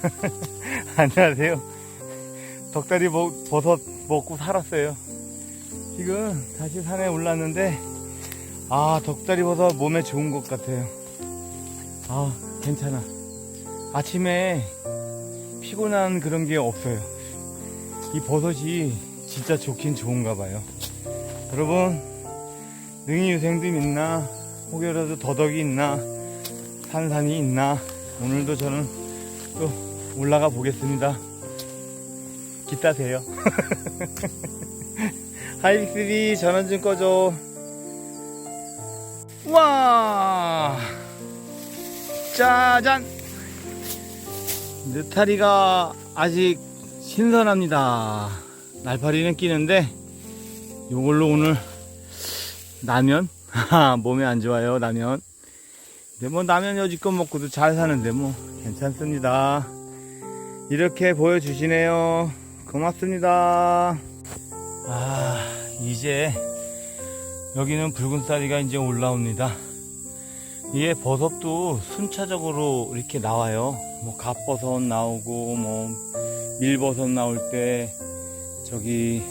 안녕하세요. 덕다리 버- 버섯 먹고 살았어요. 지금 다시 산에 올랐는데, 아, 덕다리 버섯 몸에 좋은 것 같아요. 아, 괜찮아. 아침에 피곤한 그런 게 없어요. 이 버섯이 진짜 좋긴 좋은가 봐요. 여러분, 능이 유생도 있나, 혹여라도 더덕이 있나, 산산이 있나, 오늘도 저는 또 올라가 보겠습니다. 기타세요. 하이비스비 전원 좀 꺼줘. 와! 짜잔! 느타리가 아직 신선합니다. 날파리는 끼는데, 요걸로 오늘 라면? 몸에 안 좋아요, 라면. 근데 뭐 라면 여지껏 먹고도 잘 사는데 뭐 괜찮습니다. 이렇게 보여주시네요. 고맙습니다. 아, 이제 여기는 붉은 쌀이가 이제 올라옵니다. 이게 버섯도 순차적으로 이렇게 나와요. 뭐 갓버섯 나오고 뭐 밀버섯 나올 때 저기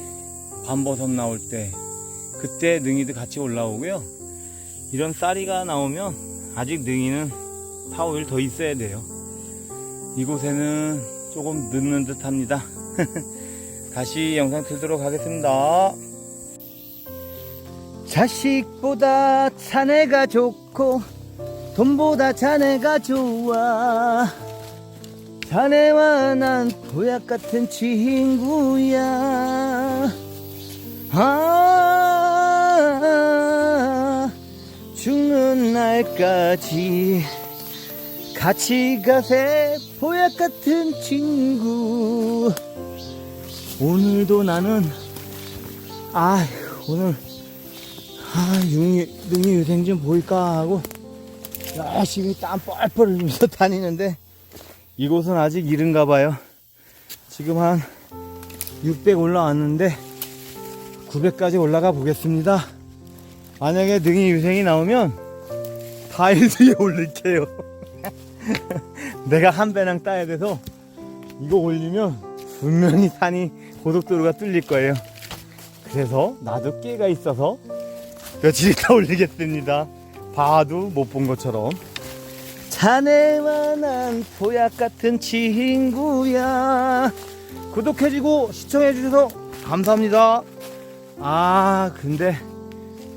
밤버섯 나올 때 그때 능이도 같이 올라오고요. 이런 쌀이가 나오면 아직 능이는 타오일 더 있어야 돼요. 이곳에는 조금 늦는 듯 합니다. 다시 영상 틀도록 하겠습니다. 자식보다 자네가 좋고 돈보다 자네가 좋아 자네와 난 보약 같은 친구야 아 죽는 날까지 같이 가세 보약 같은 친구. 오늘도 나는 아 오늘 아 능이 능이 유생 좀 보일까 하고 열심히 땀 뻘뻘 흘리면서 다니는데 이곳은 아직 이른가 봐요. 지금 한 600 올라왔는데 900까지 올라가 보겠습니다. 만약에 능이 유생이 나오면 타일 뒤에 올릴게요 내가 한 배낭 따야 돼서 이거 올리면 분명히 산이 고속도로가 뚫릴 거예요. 그래서 나도 깨가 있어서 며칠 있다 올리겠습니다. 봐도 못 본 것처럼. 자네와 난 보약 같은 친구야. 구독해주고 시청해주셔서 감사합니다. 아, 근데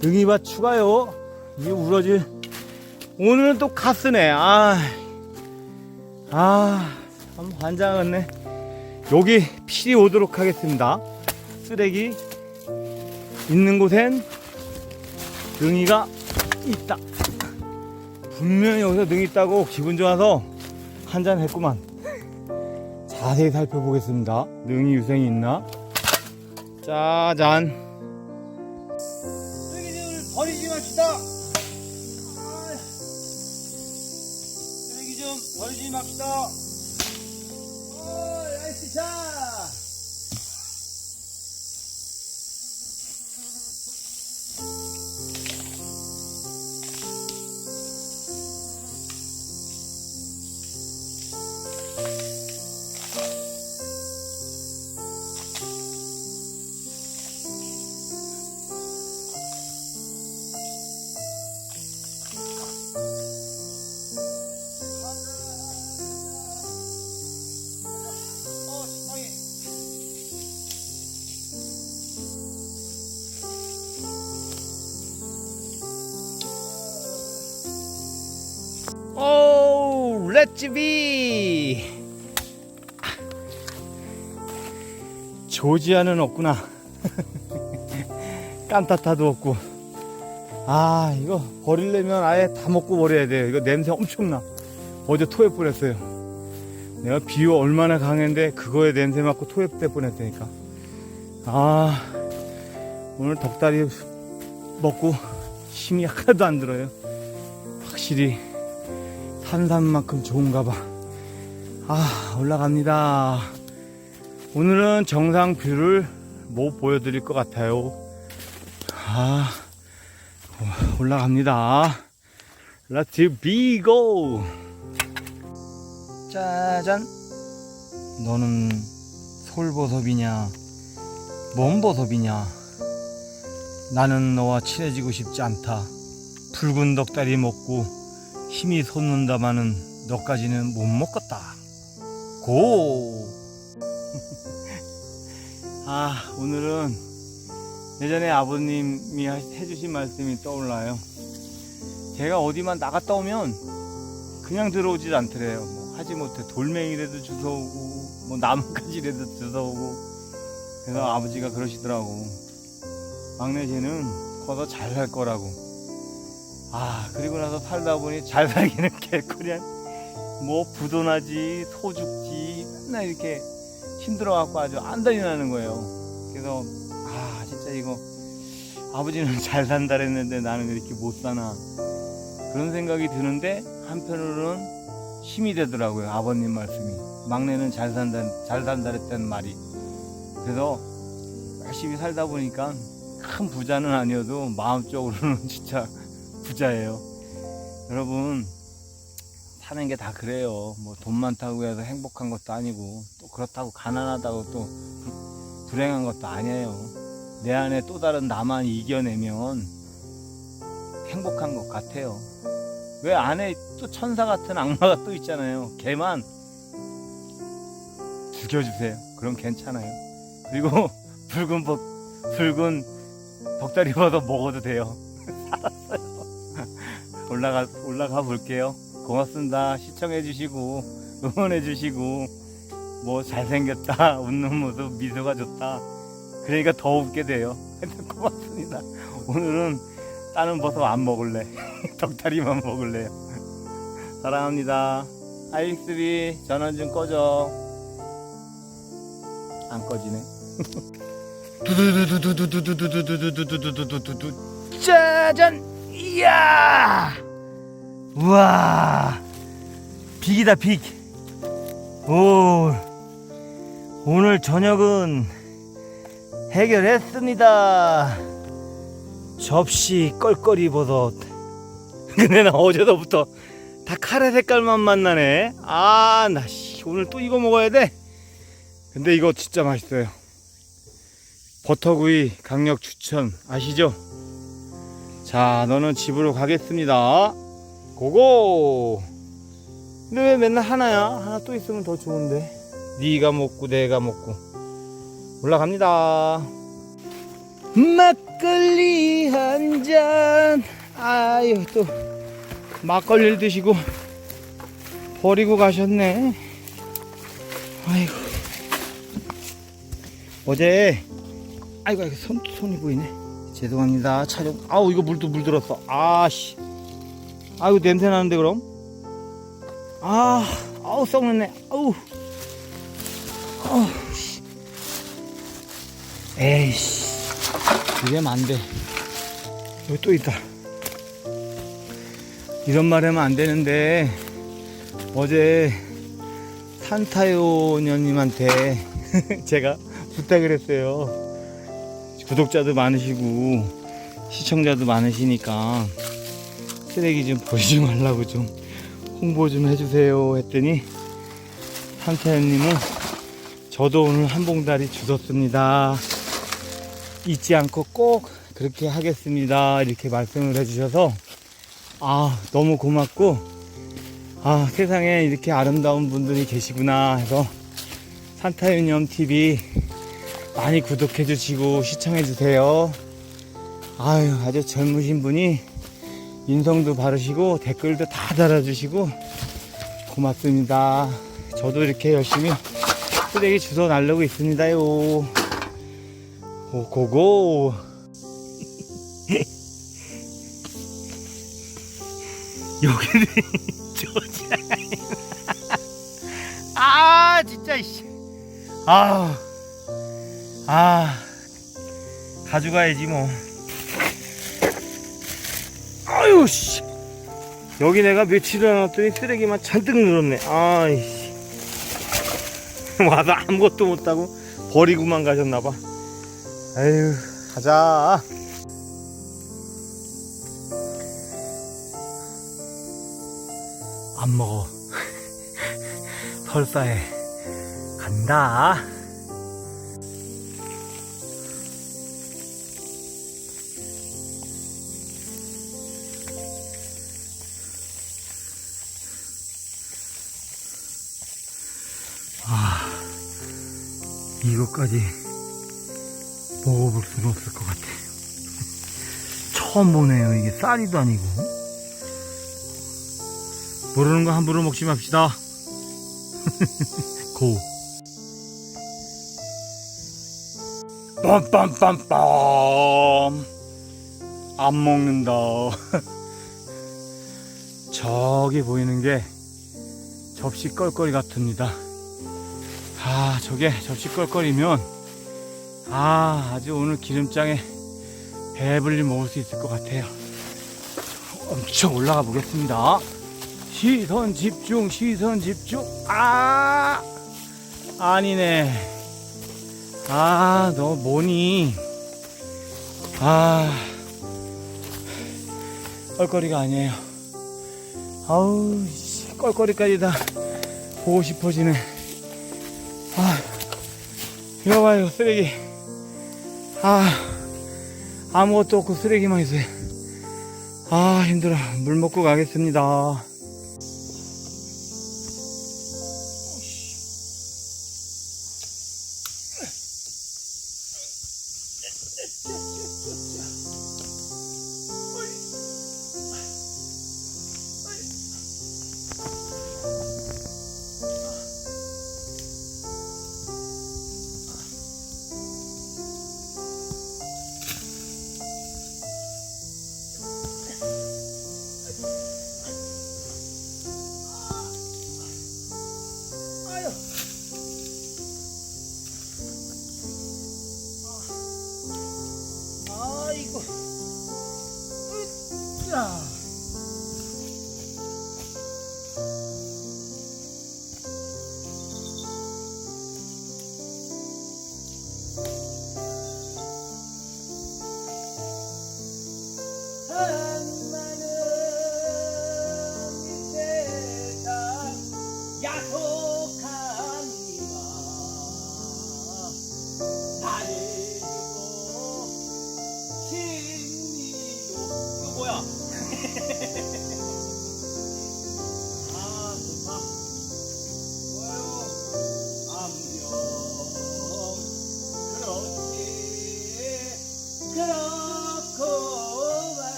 능이밭 추가요. 이게 우러질. 오늘은 또 가스네. 아, 아, 참 환장했네. 여기 필이 오도록 하겠습니다. 쓰레기 있는 곳엔 능이가 있다. 분명히 여기서 능이 있다고 기분 좋아서 한 잔 했구만. 자세히 살펴보겠습니다. 능이 유생이 있나? 짜잔. 쓰레기를 버리지 맙시다. 좀 버리지 맙시다. 어, 나이스 샷! 오, 렛츠비! 조지아는 없구나. 깐타타도 없고. 아, 이거 버리려면 아예 다 먹고 버려야 돼요. 이거 냄새 엄청나. 어제 토해 버렸어요. 내가 비유 얼마나 강했는데 그거에 냄새 맡고 토해될 뻔했다니까. 아, 오늘 덕다리 먹고 힘이 하나도 안 들어요. 확실히 산산만큼 좋은가 봐. 아, 올라갑니다. 오늘은 정상 뷰를 못 보여드릴 것 같아요. 아, 올라갑니다. Be go! 짜잔! 너는 솔버섯이냐, 뭔버섯이냐? 나는 너와 친해지고 싶지 않다. 붉은 덕다리 먹고 힘이 솟는다마는 너까지는 못 먹겠다. 고! 아, 오늘은 예전에 아버님이 하- 해주신 말씀이 떠올라요. 제가 어디만 나갔다 오면 그냥 들어오질 않더래요. 뭐 하지 못해 돌멩이라도 주워오고, 뭐 나뭇가지라도 주워오고. 그래서 아버지가 그러시더라고. 막내 쟤는 커서 잘살 거라고. 아, 그리고 나서 살다 보니 잘 살기는 개코냥 뭐 부도나지, 소 죽지, 맨날 이렇게 힘들어갖고 아주 안달이 나는 거예요. 그래서, 아, 진짜 이거, 아버지는 잘 산다 그랬는데 나는 왜 이렇게 못 사나. 그런 생각이 드는데, 한편으로는 힘이 되더라고요. 아버님 말씀이. 막내는 잘 산다, 잘 산다 그랬다는 말이. 그래서 열심히 살다 보니까 큰 부자는 아니어도 마음적으로는 진짜 부자예요. 여러분, 사는 게 다 그래요. 뭐 돈 많다고 해서 행복한 것도 아니고 또 그렇다고 가난하다고 또 불- 불행한 것도 아니에요. 내 안에 또 다른 나만 이겨내면 행복한 것 같아요. 왜 안에 또 천사 같은 악마가 또 있잖아요. 걔만 죽여주세요. 그럼 괜찮아요. 그리고 붉은 복, 붉은 덕다리 버섯 먹어도 돼요. 올라가, 올라가 볼게요. 고맙습니다. 시청해 주시고, 응원해 주시고, 뭐, 잘생겼다, 웃는 모습, 미소가 좋다. 그러니까 더 웃게 돼요. 고맙습니다. 오늘은 다른 버섯 안 먹을래. 덕다리만 먹을래요. 사랑합니다. 아이스비 전원 좀 꺼줘. 안 꺼지네. 두두두두두두두두두두두두두두두 짜잔! 이야! 우와! 빅이다 빅. 오 오늘 저녁은 해결했습니다. 접시 껄껄이 버섯. 근데 나 어제서부터 다 카레 색깔만 만나네. 아, 나 씨, 오늘 또 이거 먹어야 돼. 근데 이거 진짜 맛있어요. 버터구이 강력 추천 아시죠? 자, 너는 집으로 가겠습니다. 고고. 근데 왜 맨날 하나야? 하나 또 있으면 더 좋은데. 네가 먹고 내가 먹고. 올라갑니다. 막걸리 한 잔. 아유 또 막걸리를 드시고 버리고 가셨네. 아이고. 어제 아이고 아이고 손 손이 보이네. 죄송합니다. 촬영. 아우 이거 물도 물들었어. 아씨. 아이고 냄새 나는데 그럼. 아 아우 썩는네. 아우. 아우. 씨. 에이씨. 이러면 안 돼. 여기 또 있다. 이런 말 하면 안 되는데, 어제 산타요녀님한테 제가 부탁을 했어요. 구독자도 많으시고, 시청자도 많으시니까, 쓰레기 좀 버리지 말라고 좀 홍보 좀 해주세요 했더니, 산타요님은 저도 오늘 한 봉다리 주웠습니다. 잊지 않고 꼭 그렇게 하겠습니다. 이렇게 말씀을 해주셔서 아 너무 고맙고 아 세상에 이렇게 아름다운 분들이 계시구나 해서 산타유념 TV 많이 구독해 주시고 시청해 주세요. 아유 아주 젊으신 분이 인성도 바르시고 댓글도 다 달아주시고 고맙습니다. 저도 이렇게 열심히 쓰레기 주워 날르고 있습니다요. 오, 고고. 여기는 저자. 아, 진짜, 씨. 아, 아, 가져가야지, 뭐. 아유, 씨. 여기 내가 며칠을 안 왔더니 쓰레기만 잔뜩 늘었네. 아이씨. 와서 아무것도 못하고 버리고만 가셨나봐. 에휴, 가자. 안 먹어. 설사해. 간다. 이것까지 먹어볼 수는 없을 것 같아. 처음 보네요. 이게 쌀이도 아니고. 모르는 거 함부로 먹지 맙시다. 고. 빰빰빰빰. 안 먹는다. 저기 보이는 게 접시 껄껄이 같습니다. 아, 저게 접시 껄껄이면 아, 아주 오늘 기름장에 배불리 먹을 수 있을 것 같아요. 엄청 올라가 보겠습니다. 시선 집중, 시선 집중. 아, 아니네. 아, 너 뭐니? 아, 껄거리가 아니에요. 아우, 씨, 껄거리까지 다 보고 싶어지네. 아, 이거 봐요, 쓰레기. 아, 아무것도 없고 쓰레기만 있어요. 아, 힘들어. 물 먹고 가겠습니다.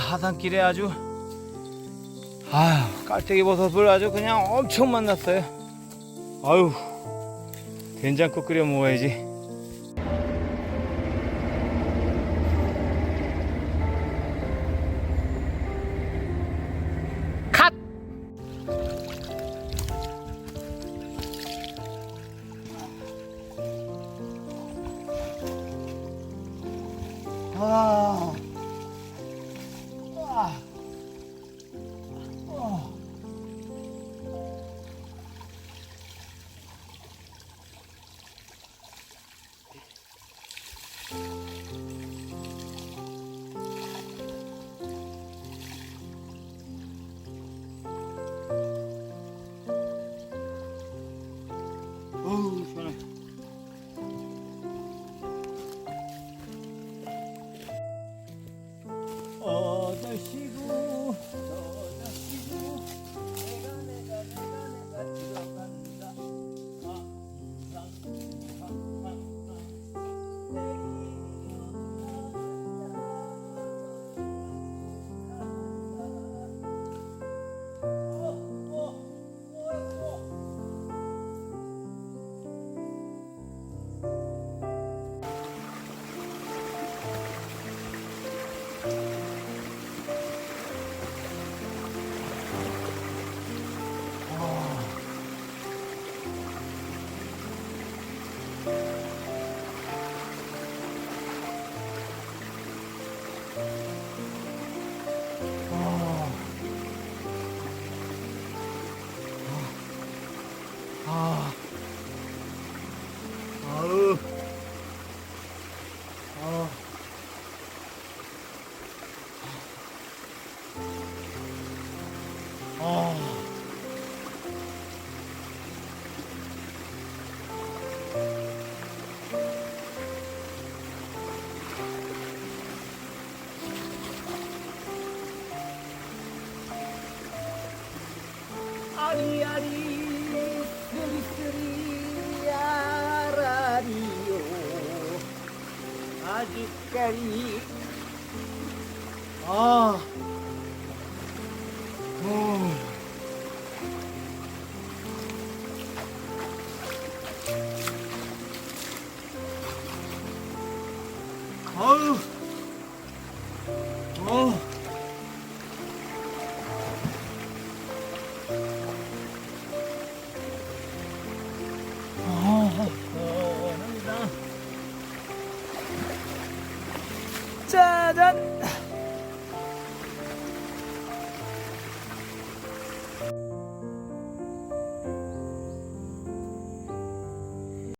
하산길에 아주, 아유, 깔때기 버섯을 아주 그냥 엄청 만났어요. 아유, 된장국 끓여 먹어야지. 아주까리 아. 어. 아유.